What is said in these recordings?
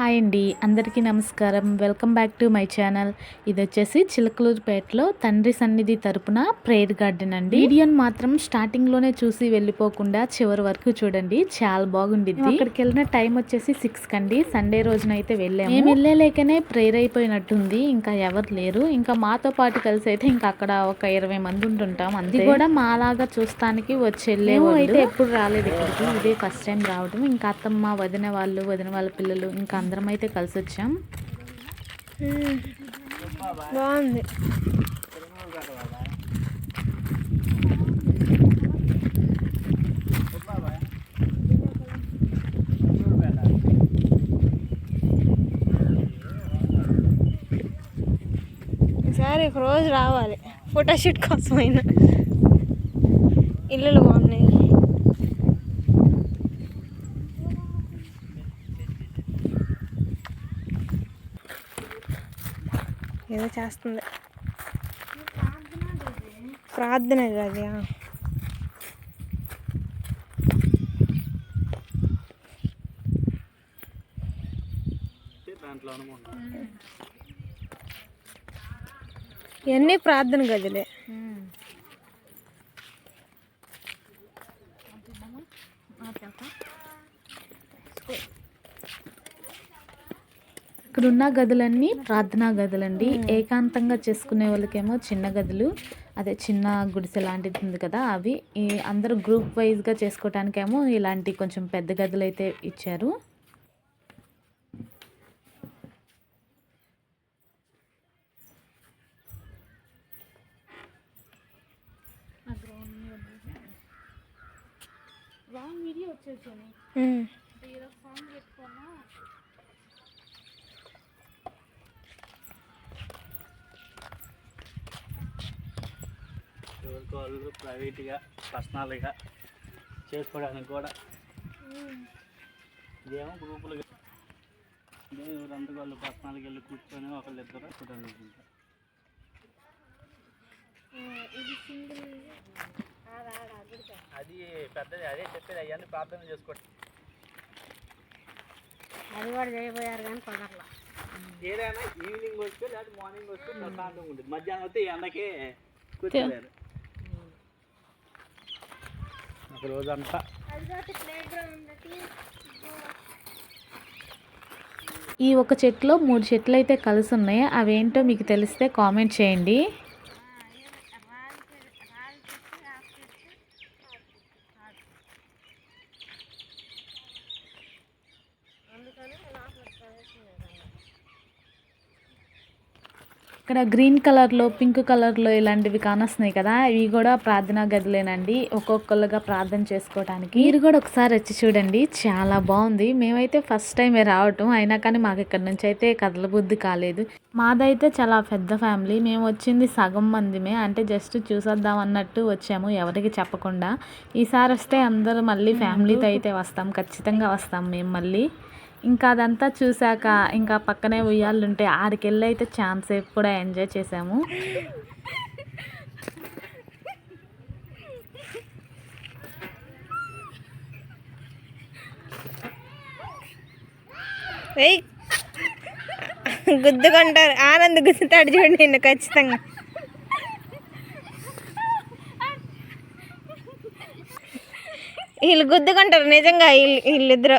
Hi అండి అందరికీ నమస్కారం. Welcome back to my channel. ఇది వచ్చేసి చిలకలూరుపేటలో తండ్రి సన్నిధి తరపున ప్రేయర్ గార్డెన్ అండి. వీడియోని మాత్రం స్టార్టింగ్లోనే చూసి వెళ్ళిపోకుండా చివరి వరకు చూడండి. చాలా బాగుండిద్ది. అక్కడికి వెళ్ళిన టైం వచ్చేసి సిక్స్ కండి. సండే రోజున అయితే వెళ్ళాము. మేము వెళ్ళలేకనే ప్రేయర్ అయిపోయినట్టుంది. ఇంకా ఎవరు లేరు. ఇంకా మాతో పాటు కలిసి అయితే ఇంకా అక్కడ ఒక ఇరవై మంది ఉంటుంటాం అంతే. కూడా మాలాగా చూస్తానికి వచ్చి వెళ్ళేమో అయితే ఎప్పుడు రాలేదు ఇక్కడికి. ఇదే ఫస్ట్ టైం రావడం ఇంకా అత్తమ్మ వదిన వాళ్ళు వదిన వాళ్ళ పిల్లలు ఇంకా అందరం అయితే కలిసి వచ్చాం బాగుంది. ఈసారి ఒక రోజు రావాలి. ఫోటోషూట్ కోసమైనా. ఇల్లులు బాగున్నాయి. ఏదో చేస్తుంది. ప్రార్థన గది? ఆ. ఇవన్నీ ప్రార్థన గదిలే? ఇక్కడ ఉన్న గదులన్నీ ప్రార్థనా గదులండి. ఏకాంతంగా చేసుకునే వాళ్ళకేమో చిన్న గదులు అదే చిన్న గుడిసె లాంటిది ఉంది కదా అవి. ఈ అందరూ గ్రూప్ వైజ్గా చేసుకోవటానికేమో ఇలాంటి కొంచెం పెద్ద గదులు అయితే ఇచ్చారు ఉమ్. ఎవరికి వాళ్ళు ప్రైవేట్గా పర్సనల్గా చేసుకోవడానికి కూడా ఇదేమో గ్రూపులుగా ఇదే ఎవరంతా వాళ్ళు పర్సనల్గా వెళ్ళి కూర్చొని ఒకళ్ళు ఇద్దరు చూడడానికి అది పెద్దది అదే చెప్పేది అవన్నీ ప్రార్థన చేసుకోండి. అది కూడా చేయబోయారు కానీ కుదరలా. ఏదైనా ఈవినింగ్ వస్తే లేదా మార్నింగ్ వస్తే ప్రశాంతంగా ఉంటుంది. మధ్యాహ్నం వస్తే ఈ ఎండకే కూర్చోలేరు. ఒక రోజంతా. ఈ ఒక చెట్లో మూడు చెట్లు అయితే కలిసి ఉన్నాయి. అవేంటో మీకు తెలిస్తే కామెంట్ చేయండి. ఇక్కడ గ్రీన్ కలర్లో పింక్ కలర్లో ఇలాంటివి కానొస్తున్నాయి కదా. ఇవి కూడా ప్రార్థనా గదిలేనండి. ఒక్కొక్కరుగా ప్రార్థన చేసుకోవడానికి మీరు కూడా ఒకసారి వచ్చి చూడండి. చాలా బాగుంది. మేమైతే ఫస్ట్ టైం రావటం. అయినా కానీ మాకు ఇక్కడ నుంచి అయితే కదలబుద్ధి కాలేదు. మాదైతే చాలా పెద్ద ఫ్యామిలీ. మేము వచ్చింది సగం మందిమే. అంటే జస్ట్ చూసేద్దాం అన్నట్టు వచ్చాము ఎవరికి చెప్పకుండా. ఈసారి వస్తే అందరూ మళ్ళీ ఫ్యామిలీతో అయితే వస్తాం. ఖచ్చితంగా వస్తాం మేము మళ్ళీ. ఇంకా అదంతా చూశాక ఇంకా పక్కనే ఉయ్యాలు ఉంటే ఆడికెళ్ళి అయితే ఛాన్స్ కూడా ఎంజాయ్ చేసాము గుద్దుకుంటారు. ఆనంద్ గుద్దుతాడు చూడండి నిన్ను ఖచ్చితంగా. వీళ్ళు గుద్దుకుంటారు నిజంగా వీళ్ళు వీళ్ళిద్దరు.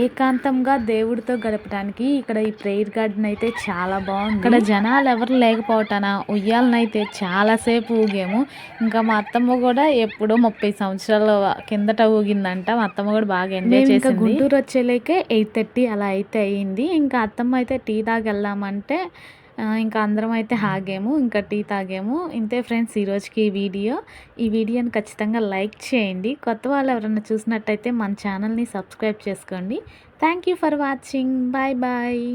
ఏకాంతంగా దేవుడితో గడపడానికి ఇక్కడ ఈ ప్రేయర్ గార్డెన్ అయితే చాలా బాగుంది. ఇక్కడ జనాలు ఎవరు లేకపోవటాన ఉయ్యాలనైతే చాలాసేపు ఊగాము. ఇంకా మా అత్తమ్మ కూడా ఎప్పుడో ముప్పై సంవత్సరాల కిందట ఊగిందంట. మా అత్తమ్మ కూడా బాగా ఎంజాయ్ చేసింది. గుంటూరు వచ్చేలేకే ఎయిట్ థర్టీ అలా అయితే అయ్యింది ఇంకా అత్తమ్మ అయితే టీ తాగి వెళ్దామంటే ఇంకా అందరం అయితే ఆగాము ఇంకా టీ తాగాము. ఇంతే ఫ్రెండ్స్ ఈరోజుకి ఈ వీడియో. ఈ వీడియోని ఖచ్చితంగా లైక్ చేయండి. కొత్త వాళ్ళు ఎవరైనా చూసినట్టయితే మన ఛానల్ని సబ్స్క్రైబ్ చేసుకోండి. Thank you for watching. Bye bye.